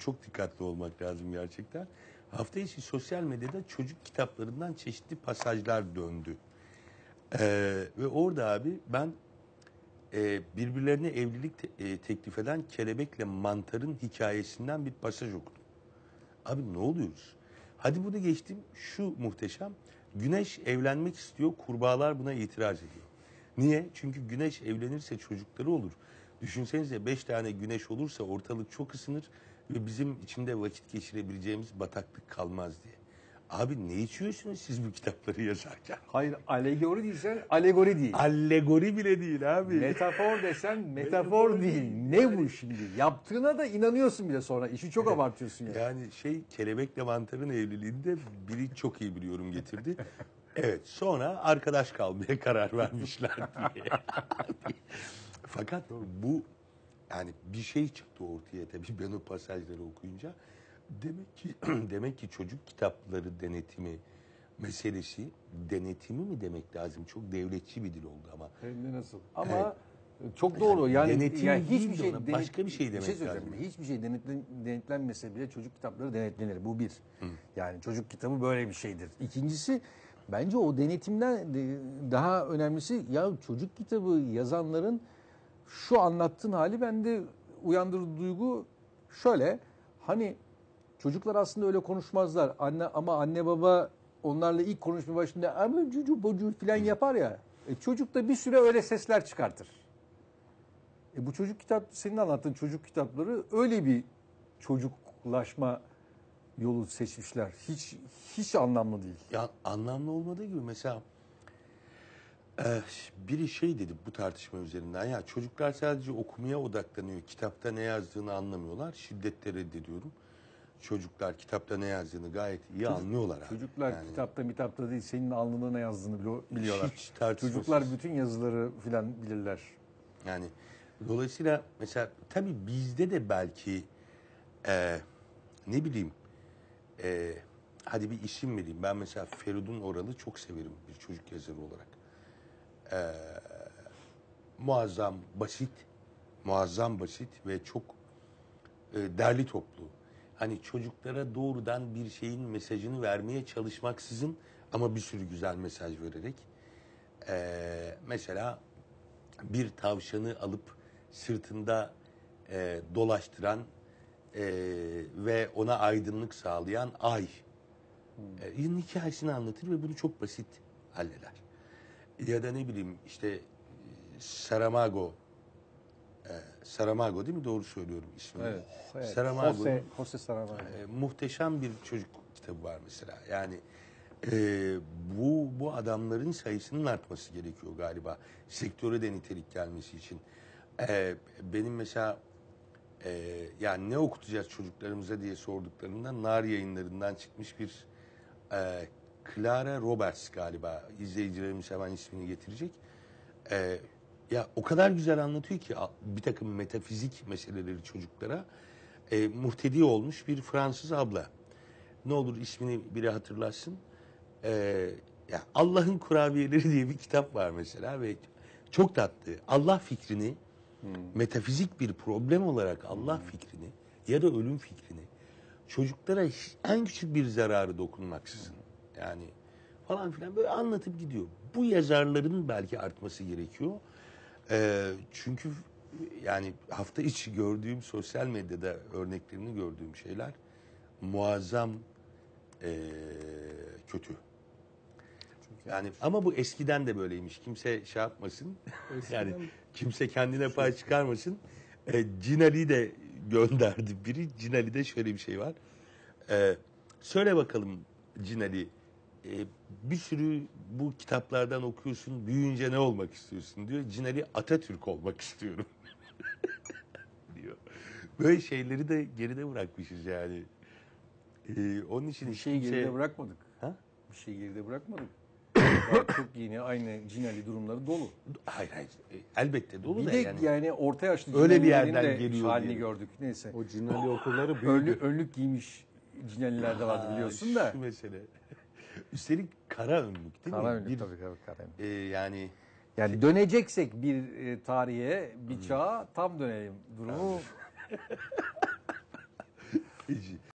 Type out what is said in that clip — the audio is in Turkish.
çok dikkatli olmak lazım gerçekten. Hafta içi sosyal medyada çocuk kitaplarından çeşitli pasajlar döndü. Ee, ve orada abi ben e, birbirlerine evlilik te- e, teklif eden kelebekle mantarın hikayesinden bir pasaj okudum. Abi ne oluyoruz? Hadi bunu geçtim. Şu muhteşem. Güneş evlenmek istiyor. Kurbağalar buna itiraz ediyor. Niye? Çünkü güneş evlenirse çocukları olur. Düşünsenize beş tane güneş olursa ortalık çok ısınır ve bizim içinde vakit geçirebileceğimiz bataklık kalmaz diye. Abi ne içiyorsunuz siz bu kitapları yazarken? Hayır alegori diysen alegori değil. Allegori bile değil abi. Metafor desen metafor değil. Ne bu şimdi? Yaptığına da inanıyorsun bile sonra. İşi çok abartıyorsun yani. Yani şey kelebekle mantarın evliliğinde biri çok iyi biliyorum getirdi. Evet sonra arkadaş kalmaya karar vermişler diye. Fakat bu yani bir şey çıktı ortaya tabii ben o pasajları okuyunca. Demek ki demek ki çocuk kitapları denetimi meselesi denetimi mi demek lazım? Çok devletçi bir dil oldu ama. Hem de nasıl? Ama çok doğru. Yani, Denetim yani hiçbir şey ona başka bir şey demek söyleyeceğim. lazım. Hiçbir şey denetlen, denetlenmese bile çocuk kitapları denetlenir. Bu bir. Yani çocuk kitabı böyle bir şeydir. İkincisi bence o denetimden de- daha önemlisi ya çocuk kitabı yazanların şu anlattığın hali bende uyandırdığı duygu şöyle. Hani çocuklar aslında öyle konuşmazlar. Anne ama anne baba onlarla ilk konuşma başında ama cucu bocu falan yapar ya. E, çocuk da bir süre öyle sesler çıkartır. E, bu çocuk kitap senin anlattığın çocuk kitapları öyle bir çocuklaşma yolu seçmişler. Hiç hiç anlamlı değil. Ya anlamlı olmadığı gibi mesela e, biri şey dedi bu tartışma üzerinden ya çocuklar sadece okumaya odaklanıyor. Kitapta ne yazdığını anlamıyorlar. Şiddetle reddediyorum. Çocuklar kitapta ne yazdığını gayet iyi anlıyorlar abi. Çocuklar Yani kitapta mitapta değil senin alnına ne yazdığını bili- biliyorlar. Hiç tartışmasız. Çocuklar bütün yazıları filan bilirler. Yani dolayısıyla mesela tabii bizde de belki e, ne bileyim e, hadi bir isim vereyim. Ben mesela Feridun Oral'ı çok severim bir çocuk yazarı olarak. E, muazzam basit, muazzam basit ve çok e, derli toplu. Hani çocuklara doğrudan bir şeyin mesajını vermeye çalışmaksızın ama bir sürü güzel mesaj vererek. E, mesela bir tavşanı alıp sırtında e, dolaştıran e, ve ona aydınlık sağlayan ay. E, yılın hikayesini anlatır ve bunu çok basit halleder. Ya da ne bileyim işte e, Saramago e, Saramago değil mi? Doğru söylüyorum ismini. Evet. Saramago'nun Jose, Jose Saramago. e, muhteşem bir çocuk kitabı var mesela. Yani e, bu bu adamların sayısının artması gerekiyor galiba. Sektöre de nitelik gelmesi için. E, benim mesela e, yani ne okutacağız çocuklarımıza diye sorduklarında nar yayınlarından çıkmış bir e, Clara Roberts galiba izleyicilerimiz hemen ismini getirecek. E, ya o kadar güzel anlatıyor ki bir takım metafizik meseleleri çocuklara e, muhtedi olmuş bir Fransız abla. Ne olur ismini biri hatırlasın. E, ya Allah'ın kurabiyeleri diye bir kitap var mesela ve çok tatlı. Allah fikrini metafizik bir problem olarak Allah fikrini ya da ölüm fikrini çocuklara en küçük bir zararı dokunmaksızın yani falan filan böyle anlatıp gidiyor. Bu yazarların belki artması gerekiyor. Ee, çünkü yani hafta içi gördüğüm sosyal medyada örneklerini gördüğüm şeyler muazzam ee, kötü. Yani ama bu eskiden de böyleymiş. Kimse şey yapmasın. yani kimse kendine pay çıkarmasın. E, Cinali de gönderdi biri. Cinali'de şöyle bir şey var. E, söyle bakalım Cinali. E, bir sürü bu kitaplardan okuyorsun. Büyüyünce ne olmak istiyorsun diyor. Cinali Atatürk olmak istiyorum. diyor. Böyle şeyleri de geride bırakmışız yani. E, onun için Bir şeyi kimse- geride bırakmadık. Ha? Bir şeyi geride bırakmadık. Çok yine aynı cinali durumları dolu. Hayır hayır. E, Elbette dolu Bir da de yani. yani, orta yaşlı Öyle bir yerden de geliyor halini diyelim. gördük. Neyse. O cinali okulları büyüdü. Önlük, önlük giymiş cinaliler de vardı biliyorsun da. Şu mesele. Üstelik kara önlük değil Kara mi? önlük Bir, tabii tabii kara önlük. e, yani Yani döneceksek bir e, tarihe, bir çağa tam dönelim durumu. Peki.